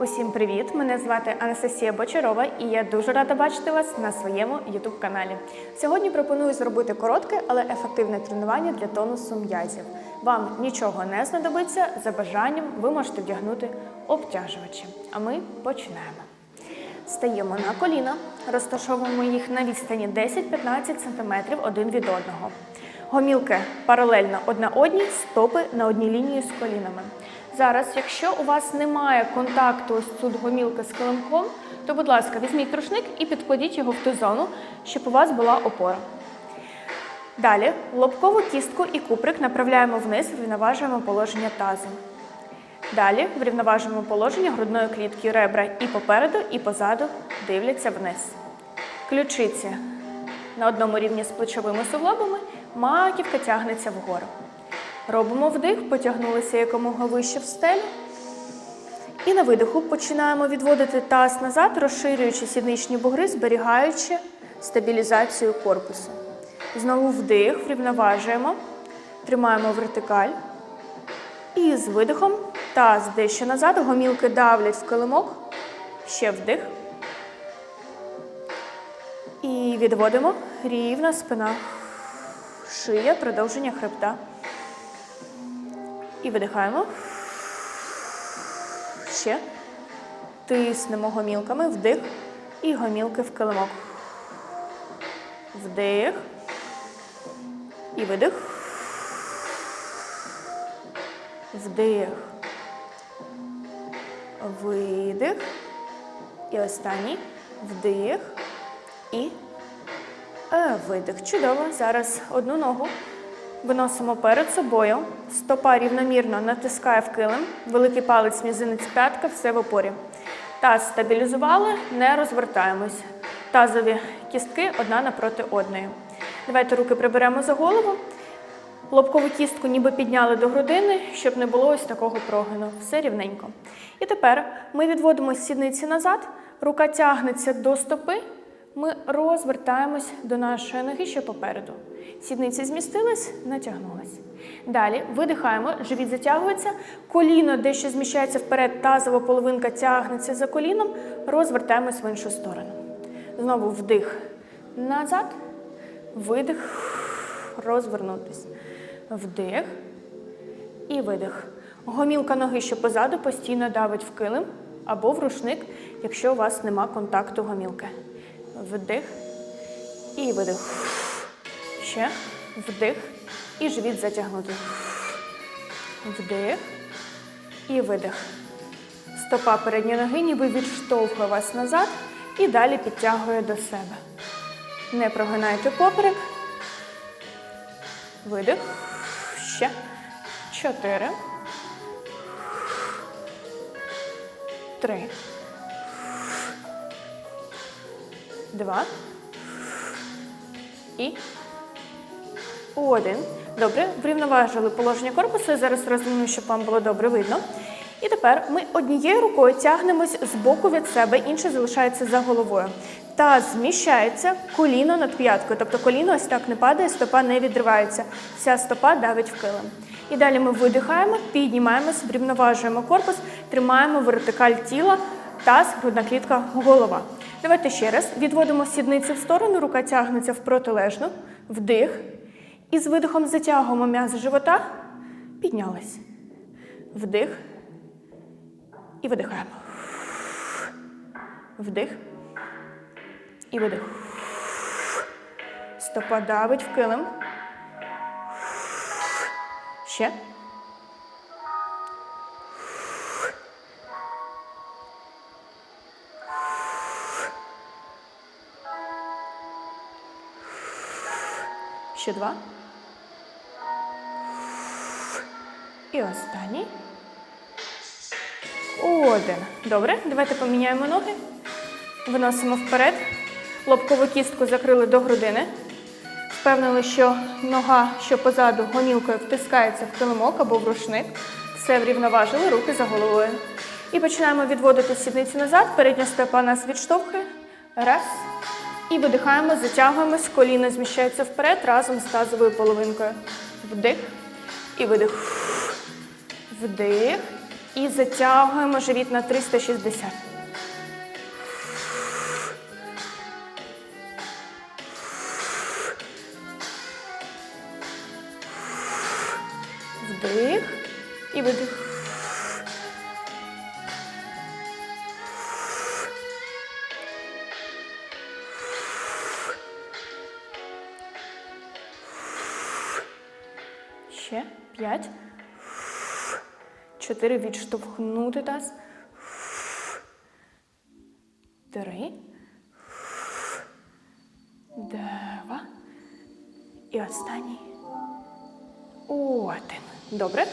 Усім привіт! Мене звати Анастасія Бочарова і я дуже рада бачити вас на своєму youtube каналі. Сьогодні пропоную зробити коротке, але ефективне тренування для тонусу м'язів. Вам нічого не знадобиться. За бажанням ви можете вдягнути обтяжувачі. А ми починаємо. Стаємо на коліна, розташовуємо їх на відстані 10-15 см один від одного. Гомілки паралельно одна одній, стопи на одній лінії з колінами. Зараз, якщо у вас немає контакту ось тут гомілки з килимком, то, будь ласка, візьміть рушник і підкладіть його в ту зону, щоб у вас була опора. Далі лобкову кістку і куприк направляємо вниз, врівноважуємо положення тазу. Далі в рівноваженому положенні грудної клітки ребра і попереду, і позаду дивляться вниз. Ключиці на одному рівні з плечовими суглобами, маківка тягнеться вгору. Робимо вдих, потягнулися якомога вище в стелю. І на видиху починаємо відводити таз назад, розширюючи сідничні бугри, зберігаючи стабілізацію корпусу. Знову вдих, врівноважуємо, тримаємо вертикаль. І з видихом таз дещо назад, гомілки давлять в килимок. Ще вдих. І відводимо рівна спина. Шия, продовження хребта. І видихаємо. Ще. Тиснемо гомілками, вдих. І гомілки в килимок. Вдих. І видих. Вдих. Видих. І останній. Вдих. І е, видих. Чудово. Зараз одну ногу виносимо перед собою. Стопа рівномірно натискає в килим. Великий палець, мізинець, п'ятка, все в опорі. Таз стабілізували, не розвертаємось. Тазові кістки одна напроти одної. Давайте руки приберемо за голову. Лобкову кістку ніби підняли до грудини, щоб не було ось такого прогину. Все рівненько. І тепер ми відводимо сідниці назад, рука тягнеться до стопи. Ми розвертаємось до нашої ноги ще попереду. Сідниці змістились, натягнулись. Далі видихаємо, живіт затягується, коліно дещо зміщається вперед, тазова половинка тягнеться за коліном, розвертаємось в іншу сторону. Знову вдих назад, видих, розвернутись. Вдих і видих. Гомілка ноги, що позаду, постійно давить в килим або в рушник, якщо у вас нема контакту гомілки. Вдих і видих. Ще вдих і живіт затягнути. Вдих і видих. Стопа передньої ноги ніби відштовхує вас назад і далі підтягує до себе. Не прогинайте поперек. Видих. Ще. Чотири. Три. Два. І один. Добре. Врівноважили положення корпусу. Я зараз розміну, щоб вам було добре видно. І тепер ми однією рукою тягнемось з боку від себе, інша залишається за головою. Таз зміщається, коліно над п'яткою. Тобто коліно ось так не падає, стопа не відривається. Вся стопа давить в килим. І далі ми видихаємо, піднімаємось, врівноважуємо корпус, тримаємо вертикаль тіла, таз, грудна клітка, голова. Давайте ще раз. Відводимо сідниці в сторону, рука тягнеться в протилежну, вдих. І з видихом затягуємо м'яз живота, піднялись. Вдих. І видихаємо. Вдих. І видих. Стопа давить в килим. Ще. Ще два. І останній. Один. Добре, давайте поміняємо ноги. Виносимо вперед. Лобкову кістку закрили до грудини. Впевнили, що нога, що позаду гомілкою втискається в килимок або в рушник. Все врівноважили, руки за головою. І починаємо відводити сідниці назад. Передня стопа нас відштовхує. Раз. І видихаємо, затягуємось, коліно зміщається вперед разом з тазовою половинкою. Вдих і видих. Вдих І затягуємо живіт на 360. Вдих і видих. Чотири. Відштовхнути таз. Три. Два. І останній. Один. Добре.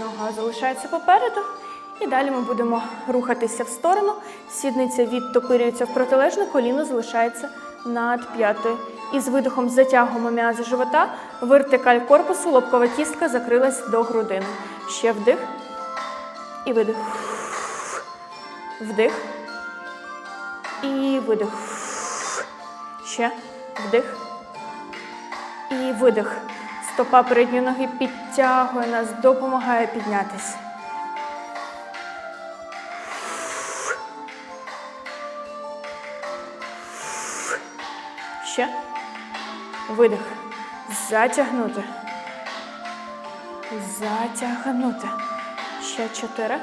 Нога залишається попереду. І далі ми будемо рухатися в сторону. Сідниця відтопирюється в протилежну, коліно залишається над п'ятою. І з видихом затягуємо м'язи живота, вертикаль корпусу, лобкова кістка закрилась до грудини. Ще вдих і видих. Вдих. І видих. Ще вдих. І видих. Стопа передньої ноги підтягує нас, допомагає піднятися. Ще. Видих. Затягнути. Затягнути. Ще чотири.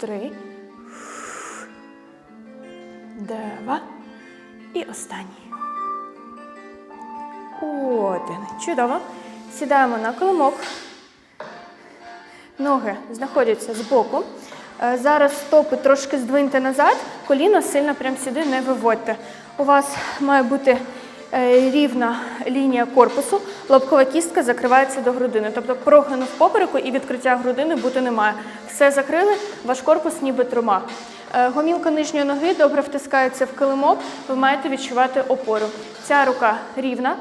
Три. Два. І останній. Один. Чудово. Сідаємо на коломок. Ноги знаходяться збоку. Е, Зараз стопи трошки здвиньте назад, коліно сильно прямо сюди не виводьте. У вас має бути е, рівна лінія корпусу, лобкова кістка закривається до грудини. Тобто прогину в попереку і відкриття грудини бути немає. Все закрили, ваш корпус ніби трума. Е, Гомілка нижньої ноги добре втискається в килимок, ви маєте відчувати опору. Ця рука рівна,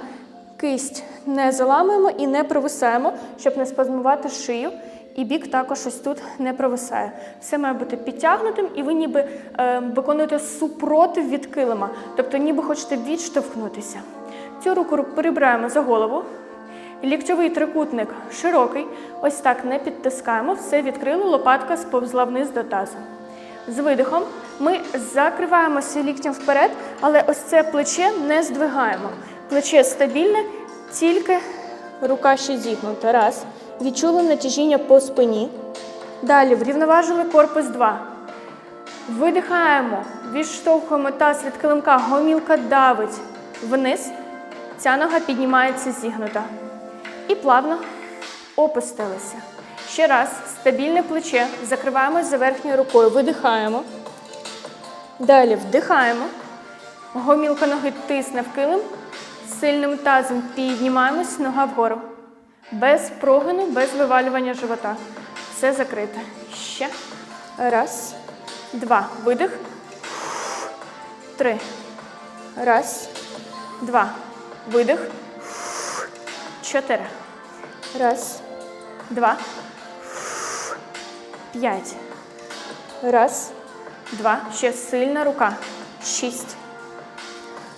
кисть не заламуємо і не провисаємо, щоб не спазмувати шию. І бік також ось тут не провисає. Все має бути підтягнутим, і ви ніби е, виконуєте супротив від килима, тобто ніби хочете відштовхнутися. Цю руку перебираємо за голову. Ліктьовий трикутник широкий. Ось так не підтискаємо, все відкрили, лопатка сповзла вниз до тазу. З видихом ми закриваємося ліктем вперед, але ось це плече не здвигаємо. Плече стабільне, тільки рука ще зігнута. Раз. Відчули натяжіння по спині. Далі врівноважили корпус 2. Видихаємо, відштовхуємо таз від килимка, гомілка давить вниз. Ця нога піднімається зігнута. І плавно опустилися. Ще раз, стабільне плече, закриваємось за верхньою рукою, видихаємо. Далі вдихаємо. Гомілка ноги тисне в килим. Сильним тазом піднімаємось, нога вгору. Без прогину, без вивалювання живота. Все закрите. Ще. Раз. Два. Видих. Три. Раз. Два. Видих. Чотири. Раз. Два. П'ять. Раз. Два. Ще сильна рука. Шість.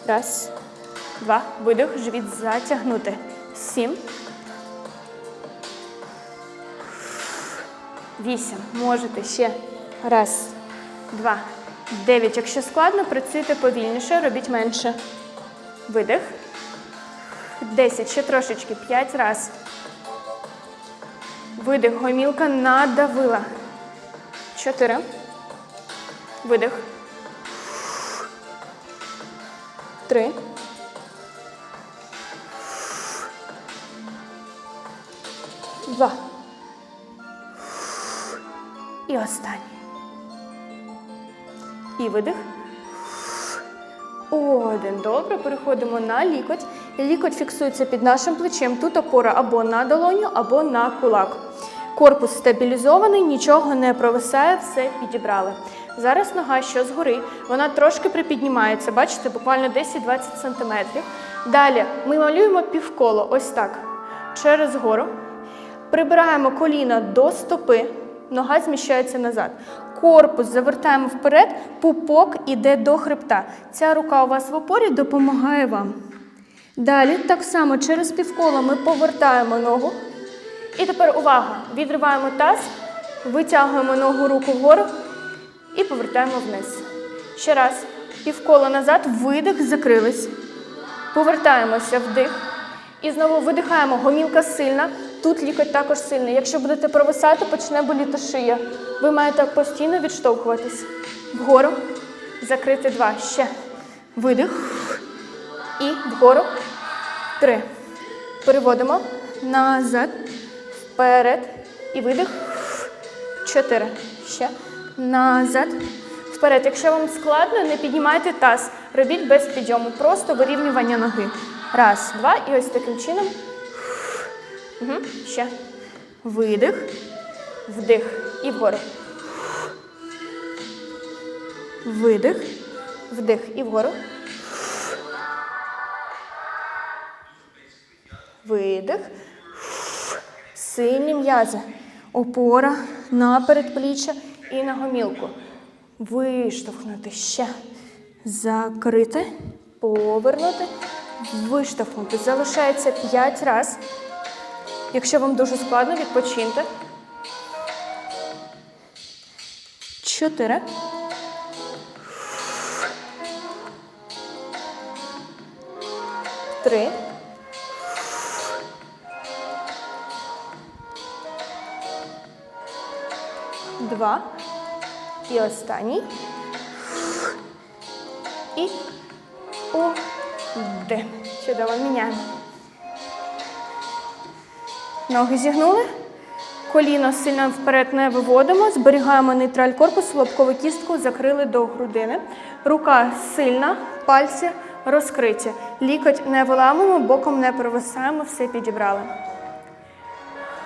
Раз. Два. Видих. Живіт затягнути. Сім. Вісім. Можете ще. Раз. Два. Дев'ять. Якщо складно, працюйте повільніше, робіть менше. Видих. Десять. Ще трошечки. П'ять раз. Видих. Гомілка надавила. Чотири. Видих. Три. Два. І останній. І видих. Один. Добре. Переходимо на лікоть. Лікоть фіксується під нашим плечем. Тут опора або на долоню, або на кулак. Корпус стабілізований, нічого не провисає, все підібрали. Зараз нога, що згори, вона трошки припіднімається, бачите, буквально 10-20 см. Далі ми малюємо півколо, ось так. Через гору. Прибираємо коліна до стопи, нога зміщається назад. Корпус завертаємо вперед, пупок іде до хребта. Ця рука у вас в опорі допомагає вам. Далі так само через півколо ми повертаємо ногу І тепер увага! Відриваємо таз, витягуємо ногу руку вгору і повертаємо вниз. Ще раз. Півколо назад, видих, закрились. Повертаємося вдих. І знову видихаємо. Гомілка сильна. Тут лікоть також сильний. Якщо будете провисати, почне боліти шия. Ви маєте постійно відштовхуватись. Вгору. Закрити два. Ще. Видих. І вгору. Три. Переводимо. Назад. Вперед. І видих. Чотири. Ще. Назад. Вперед. Якщо вам складно, не піднімайте таз. Робіть без підйому. Просто вирівнювання ноги. Раз, два. І ось таким чином. Угу. Ще. Видих. Вдих. І вгору. Видих. Вдих. І вгору. Видих. Сильні м'язи. Опора на передпліччя і на гомілку. Виштовхнути ще. Закрити. Повернути. Виштовхнути. Залишається 5 разів. Якщо вам дуже складно, відпочиньте. Чотири. Три. Два. І останній. І один. Чудово, міняємо. Ноги зігнули. Коліно сильно вперед не виводимо. Зберігаємо нейтраль корпусу, лобкову кістку закрили до грудини. Рука сильна, пальці розкриті. Лікоть не виламуємо, боком не провисаємо, все підібрали.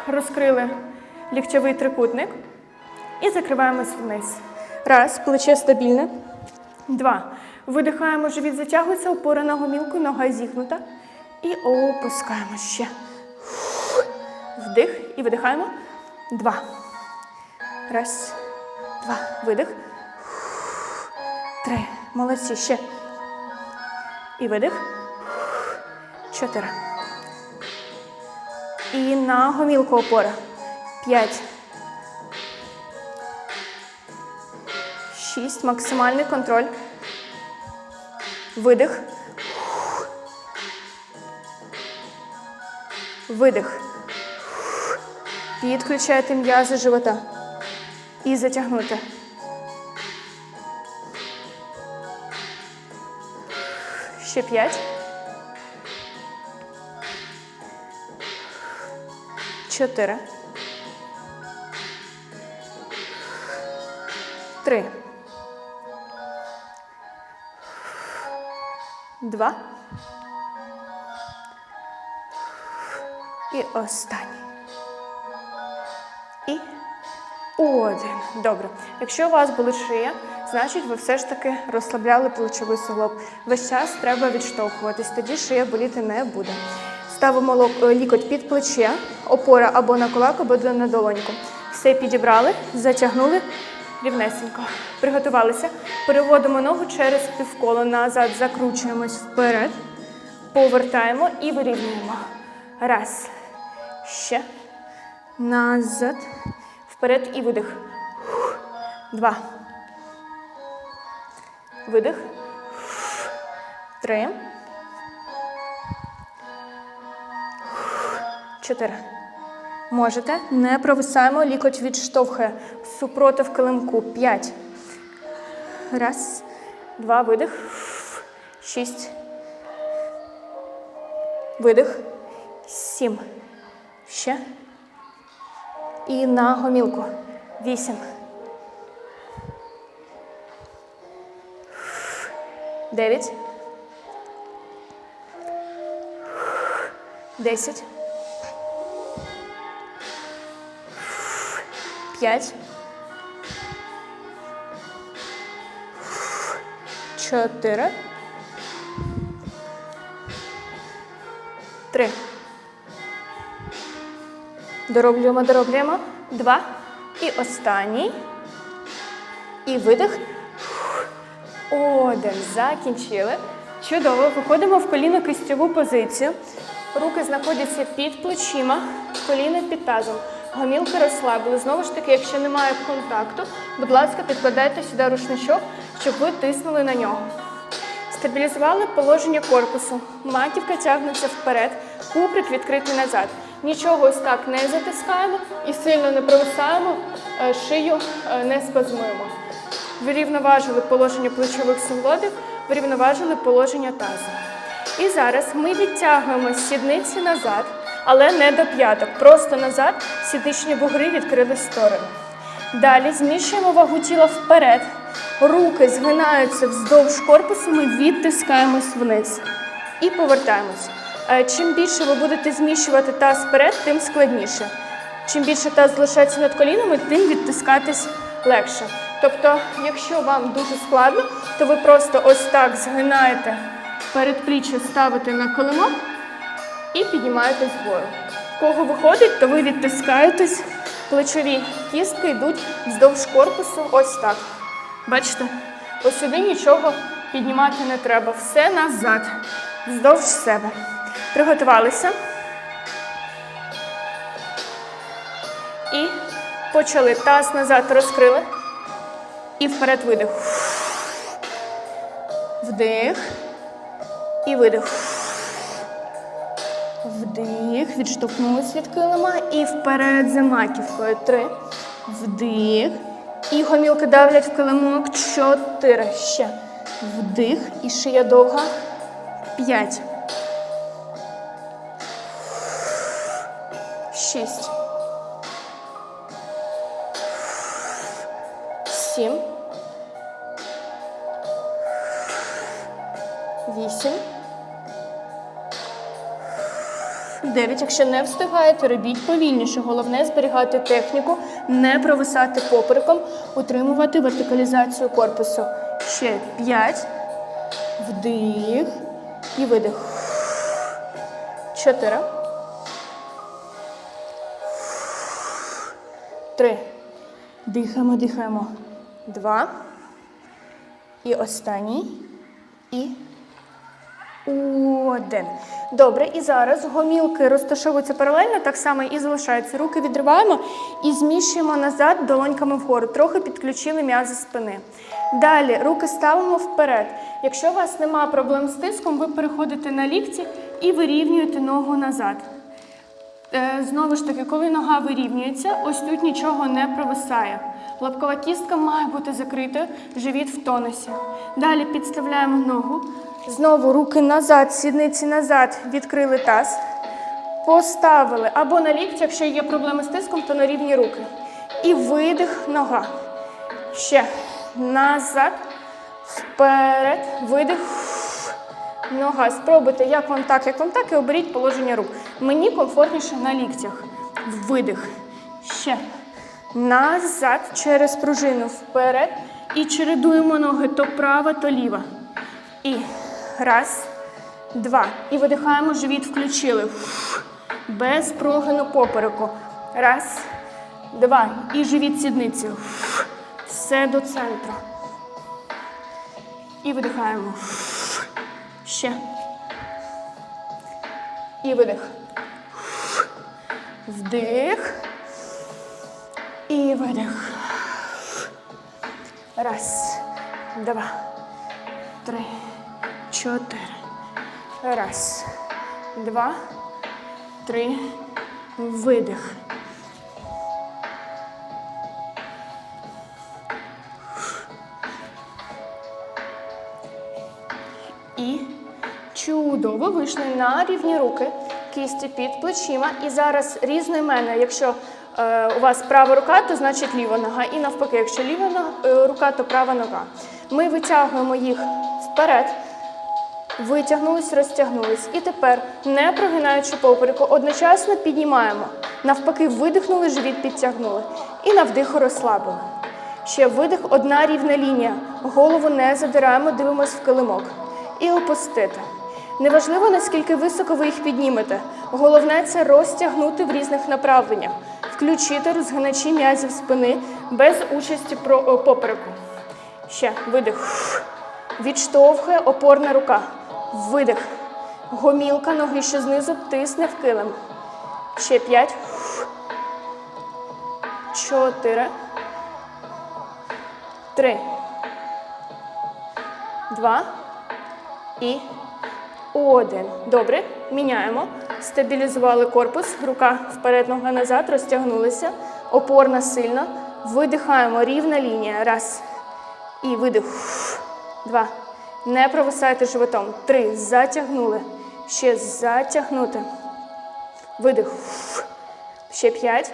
Розкрили ліктьовий трикутник і закриваємось вниз. Раз, плече стабільне. Два. Видихаємо, живіт затягується, опора на гомілку, нога зігнута. І опускаємо ще. Вдих і видихаємо. Два. Раз, два. Видих. Три. Молодці. Ще. І видих. Чотири. І на гомілку опора. П'ять. Шість. Максимальний контроль. Видих. Видих. Підключайте м'язи живота. І затягнути. Ще п'ять. Чотири. Три. Два. І останній. І один. Добре. Якщо у вас болить шия, значить ви все ж таки розслабляли плечовий суглоб. Весь час треба відштовхуватись, тоді шия боліти не буде. Ставимо е, лікоть під плече, опора або на кулак, або на долоньку. Все підібрали, затягнули рівнесенько. Приготувалися. Переводимо ногу через півколо назад, закручуємось вперед, повертаємо і вирівнюємо. Раз. Ще. Назад. Вперед і видих. Два. Видих. Три. Чотири. Можете. Не провисаємо. Лікоть відштовхує. Супротив килимку. П'ять. Раз. Два. Видих. Шість. Видих. Сім. Ще. І на гомілку. Вісім. Дев'ять. Десять. П'ять. Чотири. Три. Дороблюємо, дороблюємо. Два. І останній. І видих. Один. Закінчили. Чудово. Виходимо в коліно-кистьову позицію. Руки знаходяться під плечима, коліна під тазом. Гомілки розслабили. Знову ж таки, якщо немає контакту, будь ласка, підкладайте сюди рушничок, щоб ви тиснули на нього. Стабілізували положення корпусу. Маківка тягнеться вперед, куприк відкритий назад. Нічого ось так не затискаємо і сильно не провисаємо, е, шию е, не спазмуємо. Вирівноважили положення плечових суглобів, вирівноважили положення тазу. І зараз ми відтягуємо сідниці назад, але не до п'яток. Просто назад сідничні бугри відкрили в сторону. Далі зміщуємо вагу тіла вперед. Руки згинаються вздовж корпусу, ми відтискаємось вниз. І повертаємось. Е, Чим більше ви будете зміщувати таз вперед, тим складніше. Чим більше таз залишається над колінами, тим відтискатись легше. Тобто, якщо вам дуже складно, то ви просто ось так згинаєте передпліччя, ставите на колимок і піднімаєтесь вгору. Кого виходить, то ви відтискаєтесь, плечові кістки йдуть вздовж корпусу, ось так. Бачите? Ось сюди нічого піднімати не треба. Все назад, вздовж себе. Приготувалися. І почали. Таз назад розкрили. І вперед видих. Вдих. І видих. Вдих. Відштовхнулись від килима. І вперед за маківкою. Три. Вдих. І гомілки давлять в килимок. Чотири. Ще. Вдих. І шия довга. П'ять. Шість. 9. Якщо не встигаєте, робіть повільніше. Головне зберігати техніку, не провисати попереком, утримувати вертикалізацію корпусу. Ще 5. Вдих і видих. 4. 3. Дихаємо, дихаємо. 2. І останній. І один. Добре, і зараз гомілки розташовуються паралельно, так само і залишаються. Руки відриваємо і зміщуємо назад долоньками вгору. Трохи підключили м'язи спини. Далі руки ставимо вперед. Якщо у вас немає проблем з тиском, ви переходите на лікті і вирівнюєте ногу назад. Е, Знову ж таки, коли нога вирівнюється, ось тут нічого не провисає. Лапкова кістка має бути закритою, живіт в тонусі. Далі підставляємо ногу. Знову руки назад, сідниці назад, відкрили таз. Поставили або на лікті, якщо є проблеми з тиском, то на рівні руки. І видих нога. Ще назад, вперед, видих. Нога. Спробуйте, як вам так, як вам так, і оберіть положення рук. Мені комфортніше на ліктях. Видих. Ще. Назад через пружину вперед. І чередуємо ноги то права, то ліва. І раз, два. І видихаємо, живіт включили. Без прогину попереку. Раз, два. І живіт сідницею. Фух. Все до центру. І видихаємо. Ще. І видих. Вдих. І видих. Раз, два, три, чотири. Раз, два, три. Видих. І чудово вийшли на рівні руки, кісті під плечима. І зараз різноіменно, якщо е, у вас права рука, то значить ліва нога. І навпаки, якщо ліва е, рука, то права нога. Ми витягуємо їх вперед. Витягнулись, розтягнулись. І тепер, не прогинаючи попереку, одночасно піднімаємо. Навпаки, видихнули, живіт підтягнули. І на вдиху розслабили. Ще видих, одна рівна лінія. Голову не задираємо, дивимось в килимок. І опустити. Неважливо, наскільки високо ви їх піднімете. Головне це розтягнути в різних направленнях, включити розгиначі м'язів спини без участі попереку. Ще видих. Відштовхує опорна рука. Видих. Гомілка ноги ще знизу тисне в килим. Ще п'ять. Чотири. Три. Два. І один. Добре. Міняємо. Стабілізували корпус. Рука вперед, нога назад. Розтягнулися. Опорна сильно. Видихаємо. Рівна лінія. Раз. І видих. Два. Не провисайте животом. Три. Затягнули. Ще затягнути. Видих. Ще п'ять.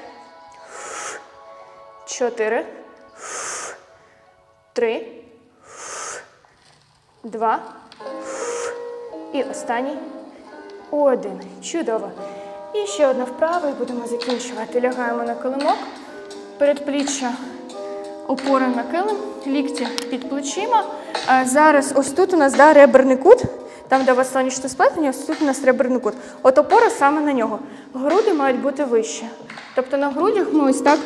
Чотири. Три. Два. І останній. Один. Чудово. І ще одна вправа, і будемо закінчувати. Лягаємо на килимок. Передпліччя опора на килим, лікті під плечима. Зараз ось тут у нас да, реберний кут, там, де у вас сонячне сплетення, ось тут у нас реберний кут. От опора саме на нього. Груди мають бути вище. Тобто на грудях ми ось так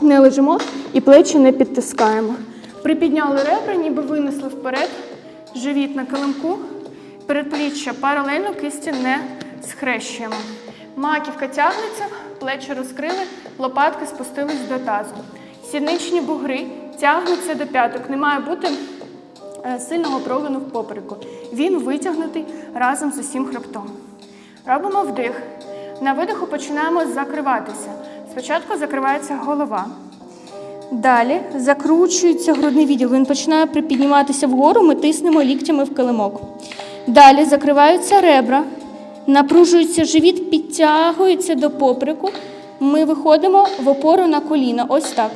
не лежимо і плечі не підтискаємо. Припідняли ребра, ніби винесли вперед, живіт на килимку, передпліччя паралельно кисті не схрещуємо. Маківка тягнеться, плечі розкрили, лопатки спустились до тазу. Сідничні бугри тягнуться до п'яток. Не має бути е, сильного прогину в попереку. Він витягнутий разом з усім хребтом. Робимо вдих. На видиху починаємо закриватися. Спочатку закривається голова. Далі закручується грудний відділ. Він починає припідніматися вгору, ми тиснемо ліктями в килимок. Далі закриваються ребра, напружується живіт, підтягується до поприку. Ми виходимо в опору на коліна. Ось так.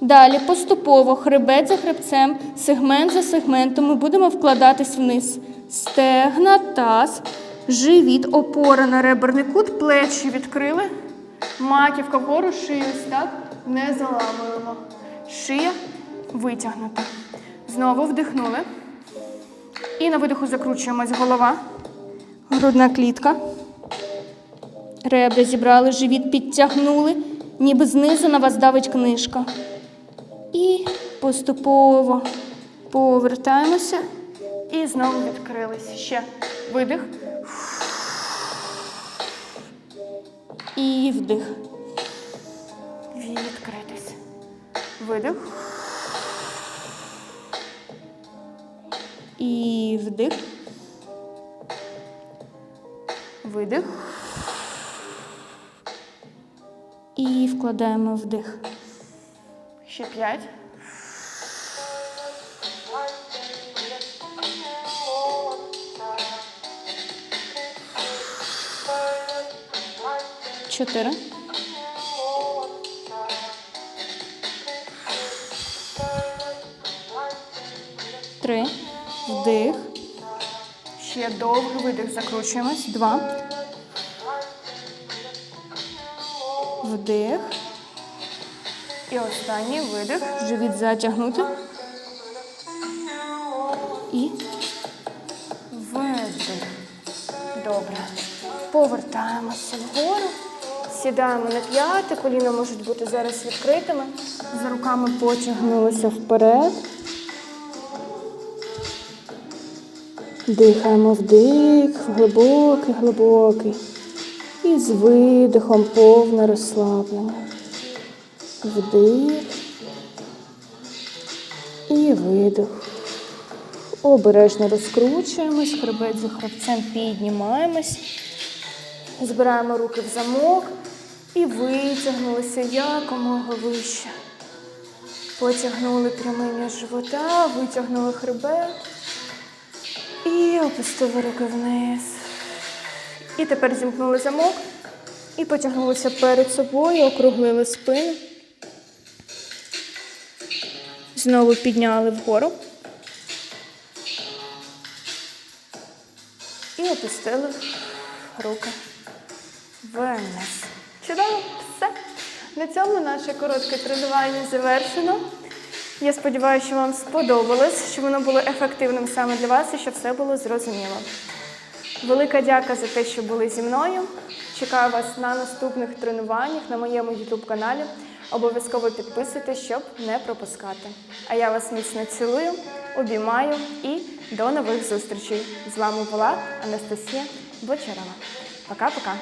Далі поступово хребет за хребцем, сегмент за сегментом ми будемо вкладатись вниз. Стегна, таз, живіт, опора на реберний кут, плечі відкрили, маківка вгору, шию ось так, не заламуємо. Шия витягнута. Знову вдихнули. І на видиху закручуємось голова, грудна клітка. Ребра зібрали, живіт підтягнули, ніби знизу на вас давить книжка. І поступово повертаємося і знову відкрились. Ще видих. І вдих. Відкритись. Видих. І вдих. Видих. І вкладаємо вдих. Ще п'ять. Чотири. Три. Вдих. Ще довгий видих. Закручуємось. Два. Вдих. І останній видих. Живіт затягнути. І видих. Добре. Повертаємося вгору. Сідаємо на п'яти. Коліна можуть бути зараз відкритими. За руками потягнулися вперед. Дихаємо вдих, глибокий, глибокий. І з видихом повне розслаблення. Вдих і видих. Обережно розкручуємось, хребет за хребцем піднімаємось. Збираємо руки в замок і витягнулися якомога вище. Потягнули пряминя живота, витягнули хребет і опустили руки вниз. І тепер зімкнули замок і потягнулися перед собою, округлили спину. Знову підняли вгору. І опустили руки вниз. Чудово, все. На цьому наше коротке тренування завершено. Я сподіваюся, що вам сподобалось, що воно було ефективним саме для вас і що все було зрозуміло. Велика дяка за те, що були зі мною. Чекаю вас на наступних тренуваннях на моєму YouTube каналі. Обов'язково підписуйтесь, щоб не пропускати. А я вас міцно цілую обіймаю і до нових зустрічей. З вами була Анастасія Бочарова. Пока-пока.